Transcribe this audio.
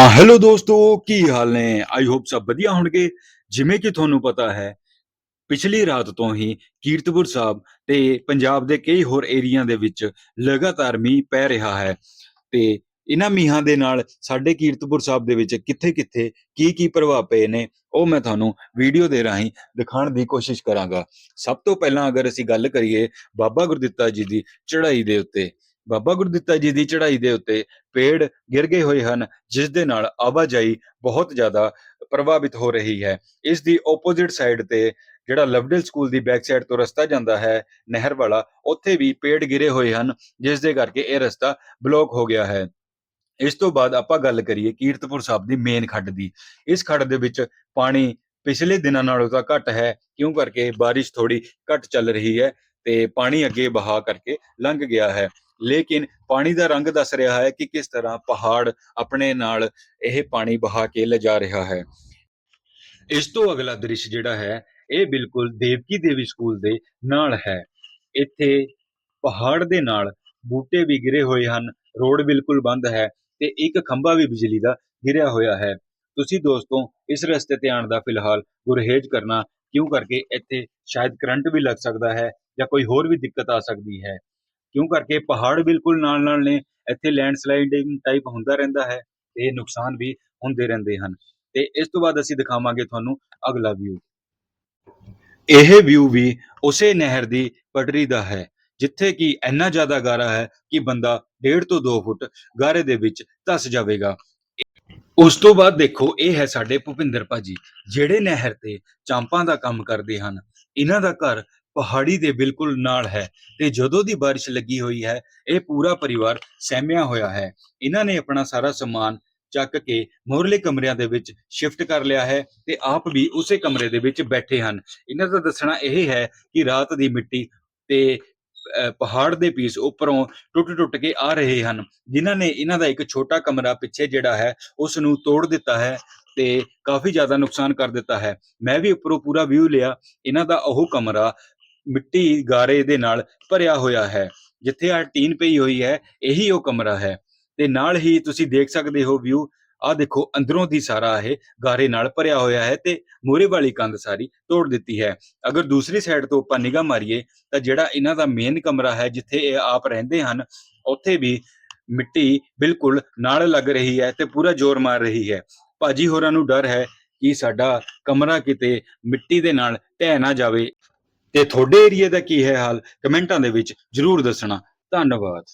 ਤਾਂ ਹੈਲੋ ਦੋਸਤੋ, ਕੀ ਹਾਲ ਨੇ? ਆਈ ਹੋਪ ਸਭ ਵਧੀਆ ਹੋਣਗੇ। ਜਿਵੇਂ ਕਿ ਤੁਹਾਨੂੰ ਪਤਾ ਹੈ, ਪਿਛਲੀ ਰਾਤ ਤੋਂ ਹੀ ਕੀਰਤਪੁਰ ਸਾਹਿਬ ਤੇ ਪੰਜਾਬ ਦੇ ਕਈ ਹੋਰ ਏਰੀਆ ਦੇ ਵਿੱਚ ਲਗਾਤਾਰ ਮੀਂਹ ਪੈ ਰਿਹਾ ਹੈ। ਤੇ ਇਹਨਾਂ ਮੀਂਹਾਂ ਦੇ ਨਾਲ ਸਾਡੇ ਕੀਰਤਪੁਰ ਸਾਹਿਬ ਦੇ ਵਿੱਚ ਕਿੱਥੇ-ਕਿੱਥੇ ਕੀ-ਕੀ ਪ੍ਰਭਾਵ ਪਏ ਨੇ, ਉਹ ਮੈਂ ਤੁਹਾਨੂੰ ਵੀਡੀਓ ਦੇ ਰਾਹੀਂ ਦਿਖਾਉਣ ਦੀ ਕੋਸ਼ਿਸ਼ ਕਰਾਂਗਾ। ਸਭ ਤੋਂ ਪਹਿਲਾਂ ਅਗਰ ਅਸੀਂ ਗੱਲ ਕਰੀਏ ਬਾਬਾ ਗੁਰਦਿੱਤਾ ਜੀ ਦੀ ਚੜ੍ਹਾਈ ਦੇ ਉੱਤੇ ਬਾਬਾ ਗੁਰਦਿੱਤਾ ਜੀ ਦੀ ਚੜ੍ਹਾਈ ਦੇ ਉੱਤੇ ਪੇੜ ਗਿਰ ਗਏ ਹੋਏ ਹਨ, ਜਿਸ ਦੇ ਨਾਲ ਆਵਾਜਾਈ ਬਹੁਤ ਜ਼ਿਆਦਾ ਪ੍ਰਭਾਵਿਤ ਹੋ ਰਹੀ ਹੈ। ਇਸ ਦੀ ਆਪੋਜ਼ਿਟ ਸਾਈਡ ਤੇ ਜਿਹੜਾ ਲਵਡੇਲ ਸਕੂਲ ਦੀ ਬੈਕ ਸਾਈਡ ਤੋਂ ਰਸਤਾ ਜਾਂਦਾ ਹੈ, ਨਹਿਰ ਵਾਲਾ, ਉੱਥੇ ਵੀ ਪੇੜ ਗਿਰੇ ਹੋਏ ਹਨ, ਜਿਸ ਦੇ ਕਰਕੇ ਇਹ ਰਸਤਾ ਬਲੌਕ ਹੋ ਗਿਆ ਹੈ। ਇਸ ਤੋਂ ਬਾਅਦ ਆਪਾਂ ਗੱਲ ਕਰੀਏ ਕੀਰਤਪੁਰ ਸਾਹਿਬ ਦੀ ਮੇਨ ਖੱਡ ਦੀ। ਇਸ ਖੱਡ ਦੇ ਵਿੱਚ ਪਾਣੀ ਪਿਛਲੇ ਦਿਨਾਂ ਨਾਲੋਂ ਤਾਂ ਘੱਟ ਹੈ, ਕਿਉਂ ਕਰਕੇ ਬਾਰਿਸ਼ ਥੋੜੀ ਘੱਟ ਚੱਲ ਰਹੀ ਹੈ ਤੇ ਪਾਣੀ ਅੱਗੇ ਬਹਾ ਕਰਕੇ ਲੰਘ ਗਿਆ ਹੈ। ਲੇਕਿਨ ਪਾਣੀ ਦਾ ਰੰਗ ਦੱਸ ਰਿਹਾ ਹੈ ਕਿ ਕਿਸ ਤਰ੍ਹਾਂ ਪਹਾੜ ਆਪਣੇ ਨਾਲ ਇਹ ਪਾਣੀ ਬਹਾ ਕੇ ਲਿਜਾ ਰਿਹਾ ਹੈ। ਇਸ ਤੋਂ ਅਗਲਾ ਦ੍ਰਿਸ਼ ਜਿਹੜਾ ਹੈ, ਇਹ ਬਿਲਕੁਲ ਦੇਵਕੀ ਦੇਵੀ ਸਕੂਲ ਦੇ ਨਾਲ ਹੈ। ਇੱਥੇ ਪਹਾੜ ਦੇ ਨਾਲ ਬੂਟੇ ਵੀ ਗਿਰੇ ਹੋਏ ਹਨ, ਰੋਡ ਬਿਲਕੁਲ ਬੰਦ ਹੈ ਤੇ ਇੱਕ ਖੰਭਾ ਵੀ ਬਿਜਲੀ ਦਾ ਗਿਰਿਆ ਹੋਇਆ ਹੈ। ਤੁਸੀਂ ਦੋਸਤੋ, ਇਸ ਰਸਤੇ ਤੇ ਆਉਣ ਦਾ ਫਿਲਹਾਲ ਗੁਰਹੇਜ਼ ਕਰਨਾ ਕਿਉਂ ਕਰਕੇ ਇੱਥੇ ਸ਼ਾਇਦ ਕਰੰਟ ਵੀ ਲੱਗ ਸਕਦਾ ਹੈ ਜਾਂ ਕੋਈ ਹੋਰ ਵੀ ਦਿੱਕਤ ਆ ਸਕਦੀ ਹੈ। ਕਿਉਂ ਕਰਕੇ? ਪਹਾੜ ਬਿਲਕੁਲ ਨਾਲ ਨਾਲ ਨੇ। ਇੱਥੇ ਲੈਂਡਸਲਾਈਡਿੰਗ ਟਾਈਪ ਹੁੰਦਾ ਰਹਿੰਦਾ ਹੈ ਤੇ ਨੁਕਸਾਨ ਵੀ ਹੁੰਦੇ ਰਹਿੰਦੇ ਹਨ। ਤੇ ਇਸ ਤੋਂ ਬਾਅਦ ਅਸੀਂ ਦਿਖਾਵਾਂਗੇ ਤੁਹਾਨੂੰ ਅਗਲਾ ਵਿਊ ਇਹ ਵਿਊ ਵੀ ਉਸੇ ਨਹਿਰ ਦੀ ਪਟਰੀ ਦਾ ਹੈ, ਜਿੱਥੇ ਕਿ ਇੰਨਾ ਜ਼ਿਆਦਾ ਗਾਰਾ ਹੈ ਕਿ ਬੰਦਾ 1.5 ਤੋਂ 2 ਫੁੱਟ ਗਾਰੇ ਦੇ ਵਿੱਚ ਧਸ ਜਾਵੇਗਾ। ਉਸ ਤੋਂ ਬਾਅਦ ਦੇਖੋ, ਇਹ ਹੈ ਸਾਡੇ ਭੁਪਿੰਦਰ ਭਾਜੀ, ਜਿਹੜੇ ਨਹਿਰ ਤੇ ਚਾਂਪਾਂ ਦਾ ਕੰਮ ਕਰਦੇ ਹਨ। ਇਹਨਾਂ ਦਾ ਘਰ ਪਹਾੜੀ ਦੇ ਬਿਲਕੁਲ ਨਾਲ ਹੈ ਤੇ ਜਦੋਂ ਦੀ ਬਾਰਿਸ਼ ਲੱਗੀ ਹੋਈ ਹੈ, ਇਹ ਪੂਰਾ ਪਰਿਵਾਰ ਸਹਿਮਿਆ ਹੋਇਆ ਹੈ। ਇਹਨਾਂ ਨੇ ਆਪਣਾ ਸਾਰਾ ਸਮਾਨ ਚੱਕ ਕੇ ਮੋਰਲੇ ਕਮਰਿਆਂ ਦੇ ਵਿੱਚ ਸ਼ਿਫਟ ਕਰ ਲਿਆ ਹੈ ਤੇ ਆਪ ਵੀ ਉਸੇ ਕਮਰੇ ਦੇ ਵਿੱਚ ਬੈਠੇ ਹਨ। ਇਹਨਾਂ ਦਾ ਦੱਸਣਾ ਇਹ ਹੈ ਕਿ ਰਾਤ ਦੀ ਮਿੱਟੀ ਤੇ ਪਹਾੜ ਦੇ ਪੀਸ ਉੱਪਰੋਂ ਟੁੱਟ-ਟੁੱਟ ਕੇ ਆ ਰਹੇ ਹਨ। ਜਿਨ੍ਹਾਂ ਨੇ ਇਹਨਾਂ ਦਾ ਇੱਕ ਛੋਟਾ ਕਮਰਾ ਪਿੱਛੇ ਜਿਹੜਾ ਹੈ ਉਸ ਨੂੰ ਤੋੜ ਦਿੱਤਾ ਹੈ ਤੇ ਕਾਫੀ ਜ਼ਿਆਦਾ ਨੁਕਸਾਨ ਕਰ ਦਿੱਤਾ ਹੈ। ਮੈਂ ਵੀ ਉੱਪਰੋਂ ਪੂਰਾ ਵਿਊ ਲਿਆ। ਇਹਨਾਂ ਦਾ ਉਹ ਕਮਰਾ ਮਿੱਟੀ ਗਾਰੇ ਦੇ ਨਾਲ ਭਰਿਆ ਹੋਇਆ ਹੈ, ਜਿੱਥੇ ਆ ਟੀਨ ਪਈ ਹੋਈ ਹੈ, ਇਹੀ ਉਹ ਕਮਰਾ ਹੈ। ਤੇ ਨਾਲ ਹੀ ਤੁਸੀਂ ਦੇਖ ਸਕਦੇ ਹੋ ਵਿਊ ਆ ਦੇਖੋ ਅੰਦਰੋਂ ਦੀ ਸਾਰਾ ਇਹ ਗਾਰੇ ਨਾਲ ਭਰਿਆ ਹੋਇਆ ਹੈ ਤੇ ਮੂਰੇ ਵਾਲੀ ਕੰਧ ਸਾਰੀ ਤੋੜ ਦਿੱਤੀ ਹੈ। ਅਗਰ ਦੂਸਰੀ ਸਾਈਡ ਤੋਂ ਆਪਾਂ ਨਿਗਾਹ ਮਾਰੀਏ, ਤਾਂ ਜਿਹੜਾ ਇਹਨਾਂ ਦਾ ਮੇਨ ਕਮਰਾ ਹੈ, ਜਿੱਥੇ ਇਹ ਆਪ ਰਹਿੰਦੇ ਹਨ, ਉੱਥੇ ਵੀ ਮਿੱਟੀ ਬਿਲਕੁਲ ਨਾਲ ਲੱਗ ਰਹੀ ਹੈ ਤੇ ਪੂਰਾ ਜ਼ੋਰ ਮਾਰ ਰਹੀ ਹੈ। ਭਾਜੀ ਹੋਰਾਂ ਨੂੰ ਡਰ ਹੈ ਕਿ ਸਾਡਾ ਕਮਰਾ ਕਿਤੇ ਮਿੱਟੀ ਦੇ ਨਾਲ ਢਹਿ ਨਾ ਜਾਵੇ। ਤੇ ਤੁਹਾਡੇ ਏਰੀਆ ਦਾ ਕੀ ਹੈ ਹਾਲ? ਕਮੈਂਟਾਂ ਦੇ ਵਿੱਚ ਜਰੂਰ ਦੱਸਣਾ। ਧੰਨਵਾਦ।